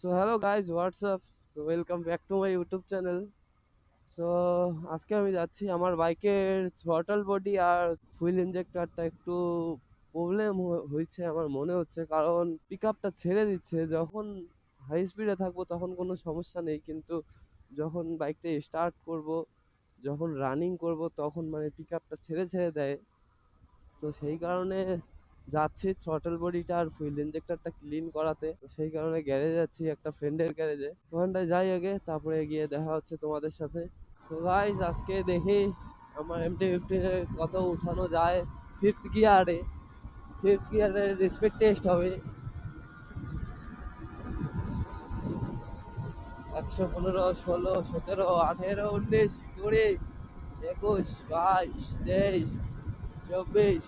So hello guys WhatsApp so welcome back to my YouTube channel so আজকে আমি যাচ্ছি আমার বাইকের থ্রটল বডি আর হুইল ইঞ্জেক্টরটা একটু প্রবলেম হয়েছে আমার মনে হচ্ছে। কারণ পিক আপটা ছেড়ে দিচ্ছে। যখন হাই স্পিডে থাকব তখন কোনো সমস্যা নেই। কিন্তু যখন বাইকটা স্টার্ট করব, যখন রানিং করব, তখন মানে পিক আপটা ছেড়ে ছেড়ে দেয়। তো সেই কারণে যাচ্ছি থ্রটল বডিটা আর ফুয়েল ইঞ্জেক্টরটা ক্লিন করাতে। সেই কারণে গ্যারেজ যাচ্ছি, একটা ফ্রেন্ডের গ্যারেজে ওখানটায় যাই আগে, তারপরে গিয়ে দেখা হচ্ছে তোমাদের সাথে। সো গাইস আজকে দেখি আমার এমটি ফিফটিনে কত উঠানো যায়। ফিফথ গিয়ারে ফিফথ গিয়ারে রেসপেক্ট টেস্ট হবে। একশো পনেরো, ষোলো, সতেরো, আঠেরো, উনিশ, কুড়ি, একুশ, বাইশ, তেইশ, চব্বিশ।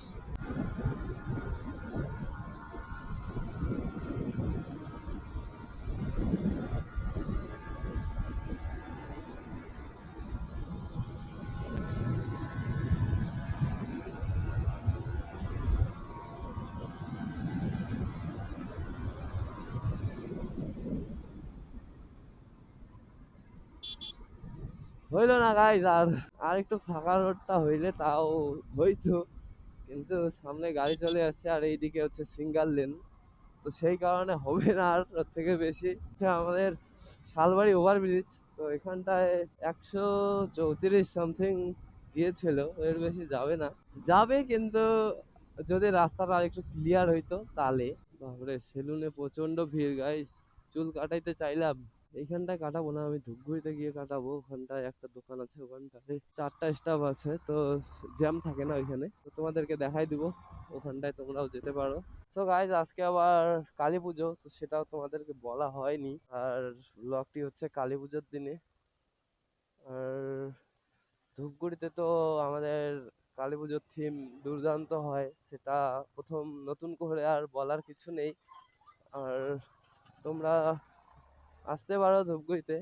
হইল না গাইজ আর আর একটু ফাঁকা রোডটা হইলে তাও হইতো। কিন্তু সামনে গাড়ি চলে আসছে, আর এইদিকে হচ্ছে সিঙ্গেল লেন তো সেই কারণে হবে না আর ওর থেকে বেশি। আমাদের শালবাড়ি ওভারব্রিজ তো এখানটায় একশো চৌত্রিশ সামথিং গিয়েছিল, এর বেশি যাবে না। যাবে কিন্তু যদি রাস্তাটা আর একটু ক্লিয়ার হইতো তাহলে। বাপরে সেলুনে প্রচণ্ড ভিড় গাইস চুল কাটাইতে চাইলাম। এইখানটায় কাটাবো না, আমি ধূপগুড়িতে গিয়ে কাটাবো। ওখানটায় একটা দোকান আছে ওখানটায় চারটা স্টাফ আছে, তো জ্যাম থাকে না ওইখানে। তো তোমাদেরকে দেখাই দিব, ওখানটায় তোমরাও যেতে পারো। সো গাইজ আজকে আবার কালী পুজো, তো সেটাও তোমাদেরকে বলা হয়নি। আর ব্লগটি হচ্ছে কালী পুজোর দিনে। আর ধূপগুড়িতে তো আমাদের কালী পুজোর থিম দুর্দান্ত হয়, সেটা প্রথম নতুন করে আর বলার কিছু নেই। আর তোমরা আসতে পারো ধূপগুড়িতে।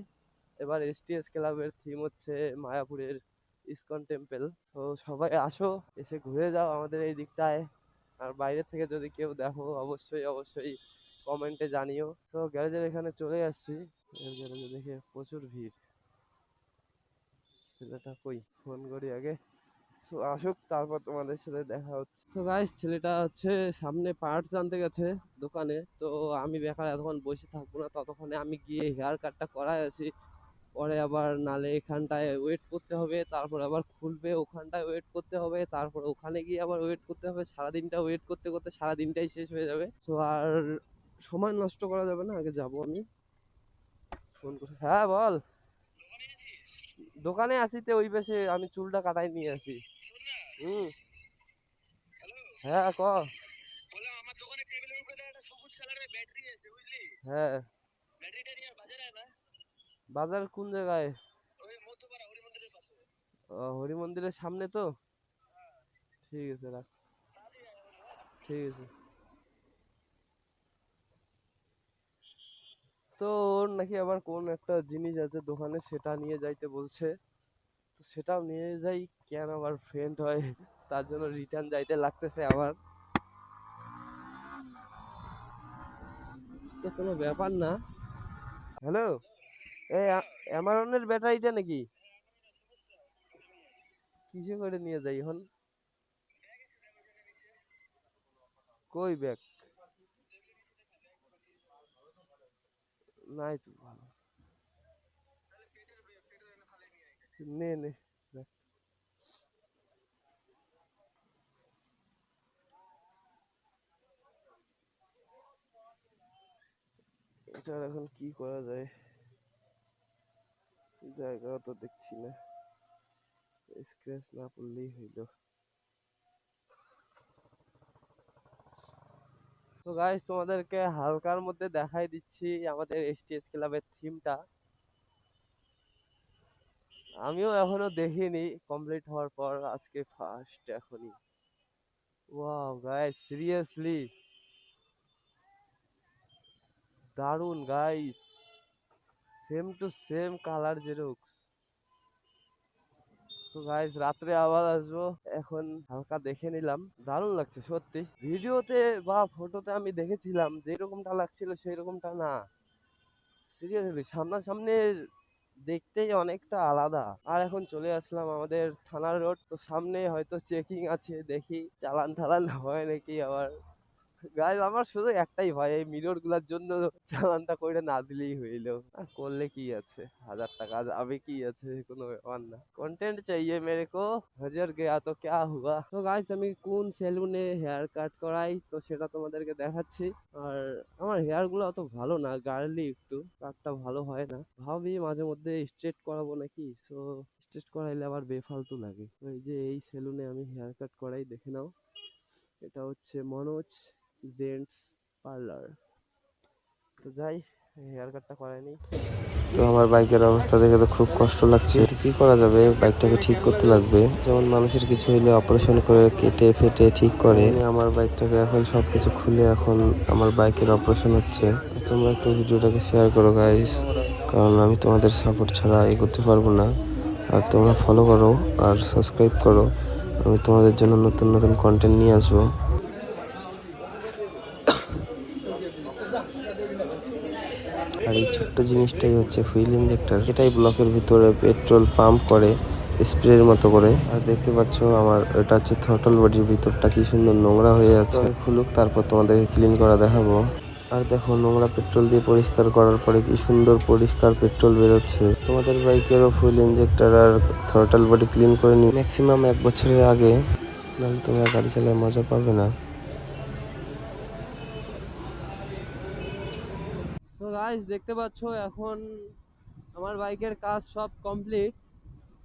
এবার এসটিএস ক্লাবের থিম হচ্ছে মায়াপুরের ইসকন টেম্পল তো সবাই আসো, এসে ঘুরে যাও আমাদের এই দিকটায়। আর বাইরে থেকে যদি কেউ দেখো, অবশ্যই অবশ্যই কমেন্টে জানিও। তো গ্যারেজের এখানে চলে আসছি গ্যারেজে দেখে প্রচুর ভিড়। ছেলেটা কই? ফোন করি আগে। আসুক, তারপর তোমাদের সাথে দেখা হচ্ছে। তো গাইস ছেলেটা হচ্ছে সামনে পার্টস জানতে গেছে দোকানে। তো আমি বেকার এতক্ষণ বসে থাকব না, ততক্ষণে আমি গিয়ে হেয়ার কাটটা করাই আছি পরে আবার নালে এখানটায় ওয়েট করতে হবে, তারপর আবার খুলবে, ওখানটায় ওয়েট করতে হবে, তারপর ওখানে গিয়ে আবার ওয়েট করতে হবে। সারাদিনটা ওয়েট করতে করতে সারাদিনটাই শেষ হয়ে যাবে। তো আর সময় নষ্ট করা যাবে না, আগে যাব আমি। ফোন করে হ্যাঁ বল। দোকানে আছি তো, ওই পাশে আমি চুলটা কাটাই নিয়ে আসি। হুম। হ্যাঁ ক। বলে আমার দোকানে টেবিলের উপরে একটা সবুজ কালারের ব্যাটারি আছে বুঝলি? হ্যাঁ। ব্যাটারিটা নিয়ে বাজারে না। বাজার কোন জায়গায়? ওই মধ্যপাড়া হরি মন্দিরের পাশে। ও, হরি মন্দিরের সামনে তো? ঠিক আছে রাখ। হ্যাঁ? ঠিক আছে। তো ওর নাকি আবার কোন একটা জিনিস আছে দোকানে সেটা নিয়ে যাইতে বলছে। তো সেটাও নিয়ে যাই, কেন আবার ফ্রেন্ড হয়? তার জন্য রিটার্ন যাইতে লাগতেছে আমার। কোনো ব্যাপার না। হ্যালো এই অ্যামারনের ব্যাটারিটা নাকি? কিসে করে নিয়ে যাই এখন? কই ব্যাগ? নাই তো ভালো। নে নে। এটার এখন কি করা যায়? জায়গাও তো দেখছি না। স্ক্র্যাচ না পড়লেই হইল। তো গাইস তোমাদেরকে হালকার মধ্যে দেখাই দিচ্ছি আমাদের এসটিএস ক্লাবের থিমটা আমিও এখনও দেখিনি কমপ্লিট হওয়ার পর আজকে ফার্স্ট এখনই। ওয়াও গাইস সিরিয়াসলি দারুণ guys same to same colour xerox তো গাইস রাত্রে আবার আসব। এখন হালকা দেখে নিলাম। দারুণ লাগছে, সত্যি। ভিডিওতে বা ফটোতে আমি দেখেছিলাম যেরকমটা লাগছিল সেই রকমটা না। সিরিয়াসলি সামনাসামনি দেখতেই অনেকটা আলাদা। আর এখন চলে আসলাম আমাদের থানার রোড। তো সামনে হয়তো চেকিং আছে, দেখি। চালান টালান হয় নাকি আবার? গাইজ আমার শুধু একটাই ভয়, এই মিররগুলার জন্য চালানটা করে না দিলেই হইল। আর করলে কি আছে? হাজার টাকা যাবে কি আছে? কোনো ব্যাপার না। কন্টেন্ট চাইয়ে মেরে কো। হাজার গয়া তো ক্যা হুয়া? তো গাইজ আমি কোন সেলুনে হেয়ার কাট করাই? তো সেটা তোমাদেরকে দেখাচ্ছি। আর আমার হেয়ারগুলো অত ভালো না গার্লি একটু। কাটটা ভালো হয় না। ভাবি মাঝে মধ্যে স্ট্রেট করাবো নাকি? তো স্ট্রেট করাইলে আবার বেফালতু লাগে। এই যে এই সেলুনে আমি হেয়ার কাট করাই, দেখে নাও। এটা হচ্ছে মনোজ। Gents parlour. তো যাই, হেয়ার কাটটা করাই নি তো আমার বাইকের অবস্থা দেখে তো খুব কষ্ট লাগছে। কি করা যাবে? বাইকটাকে ঠিক করতে লাগবে। যেমন মানুষের কিছু হইলে অপারেশন করে কেটে, ফেটে ঠিক করে। আমার বাইকটাকে এখন সবকিছু খুলে এখন আমার বাইকের অপারেশন হচ্ছে। তোমরা একটু ভিডিওটাকে শেয়ার করো গাইস কারণ আমি তোমাদের সাপোর্ট ছাড়া এগোতে পারব না। আর তোমরা ফলো করো আর সাবস্ক্রাইব করো। আমি তোমাদের জন্য নতুন নতুন কন্টেন্ট নিয়ে আসব। আর এই ছোট্ট জিনিসটাই হচ্ছে ফুয়েল ইঞ্জেক্টর এটাই ব্লকের ভিতরে পেট্রোল পাম্প করে স্প্রের মতো করে। আর দেখতে পাচ্ছ আমার এটা হচ্ছে থ্রটল বডির ভিতরটা কি সুন্দর নোংরা হয়ে আছে। খুলুক তারপর তোমাদেরকে ক্লিন করা দেখাবো। আর দেখো নোংরা পেট্রোল দিয়ে পরিষ্কার করার পরে কি সুন্দর পরিষ্কার পেট্রোল বেরোচ্ছে। তোমাদের বাইকেরও ফুয়েল ইঞ্জেক্টর আর থ্রটল বডি ক্লিন করে নি ম্যাক্সিমাম এক বছরের আগে নাহলে তোমরা গাড়ি চালায় মজা পাবে না। তো গাইজ দেখতে পাচ্ছ, এখন আমার বাইকের কাজ সব কমপ্লিট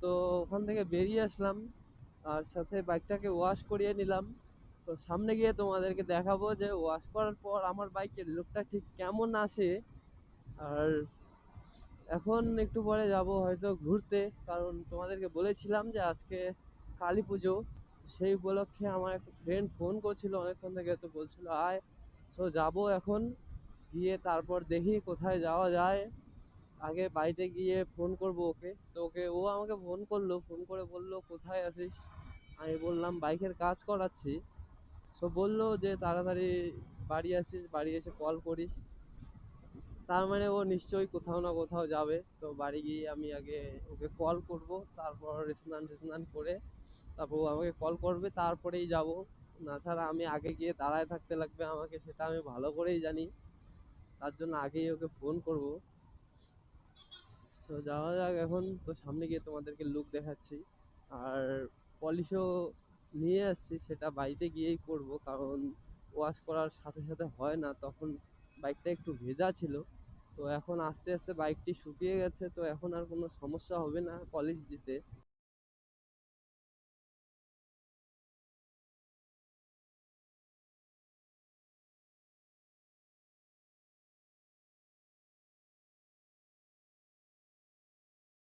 তো ওখান থেকে বেরিয়ে আসলাম, আর সাথে বাইকটাকে ওয়াশ করিয়ে নিলাম। তো সামনে গিয়ে তোমাদেরকে দেখাবো যে ওয়াশ করার পর আমার বাইকের লুকটা ঠিক কেমন আছে। আর এখন একটু পরে যাব হয়তো ঘুরতে, কারণ তোমাদেরকে বলেছিলাম যে আজকে কালী পুজো। সেই উপলক্ষে আমার একটা ফ্রেন্ড ফোন করছিল, অনেকক্ষণ থেকে তো বলছিল, আয়। সো যাব এখন। গিয়ে তারপর দেখি কোথায় যাওয়া যায়। আগে বাড়িতে গিয়ে ফোন করব ওকে। তো ওকে, ও আমাকে ফোন করল ফোন করে বলল, কোথায় আছিস? আমি বললাম, বাইকের কাজ করাচ্ছি। তো বলল যে, তাড়াতাড়ি বাড়ি আসিস, বাড়ি এসে কল করিস। তার মানে ও নিশ্চয়ই কোথাও না কোথাও যাবে। তো বাড়ি গিয়ে আমি আগে ওকে কল করব, তারপর স্নান স্নান করে তারপর ও আমাকে কল করবে, তারপরেই যাব। না ছাড়া আমি আগে গিয়ে দাঁড়ায় থাকতে লাগবে আমাকে, সেটা আমি ভালো করেই জানি। তার জন্য আগেই ওকে ফোন করব। তো যাওয়া যাক এখন, তো সামনে গিয়ে তোমাদেরকে লুক দেখাচ্ছি। আর পলিশও নিয়ে আসছি, সেটা বাড়িতে গিয়েই করব, কারণ ওয়াশ করার সাথে সাথে হয় না, তখন বাইকটা একটু ভেজা ছিল। তো এখন আস্তে আস্তে বাইকটি শুকিয়ে গেছে, তো এখন আর কোনো সমস্যা হবে না পলিশ দিতে।